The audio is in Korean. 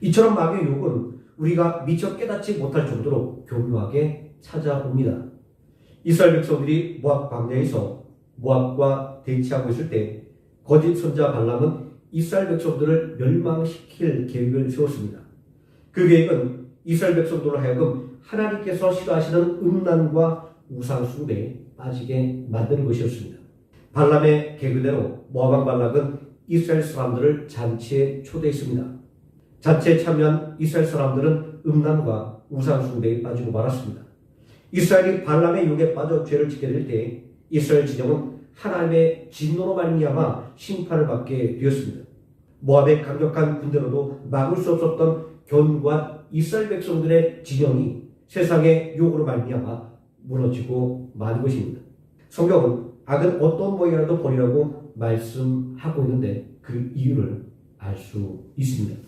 이처럼 마귀의 욕은 우리가 미처 깨닫지 못할 정도로 교묘하게 찾아옵니다. 이스라엘 백성들이 모압 광야에서 모압과 대치하고 있을 때 거짓 선자 발람은 이스라엘 백성들을 멸망시킬 계획을 세웠습니다. 그 계획은 이스라엘 백성들로 하여금 하나님께서 싫어하시는 음란과 우상 숭배에 빠지게 만드는 것이었습니다. 발람의 계획대로 모압왕 발락은 이스라엘 사람들을 잔치에 초대했습니다. 잔치에 참여한 이스라엘 사람들은 음란과 우상 숭배에 빠지고 말았습니다. 이스라엘이 발람의 욕에 빠져 죄를 짓게 될 때 이스라엘 진영은 하나님의 진노로 말미암아 심판을 받게 되었습니다. 모압의 강력한 군대로도 막을 수 없었던 견고한 이스라엘 백성들의 진영이 세상의 욕으로 말미암아 무너지고 마는 것입니다. 성경은 악은 어떤 모양이라도 버리라고 말씀하고 있는데 그 이유를 알 수 있습니다.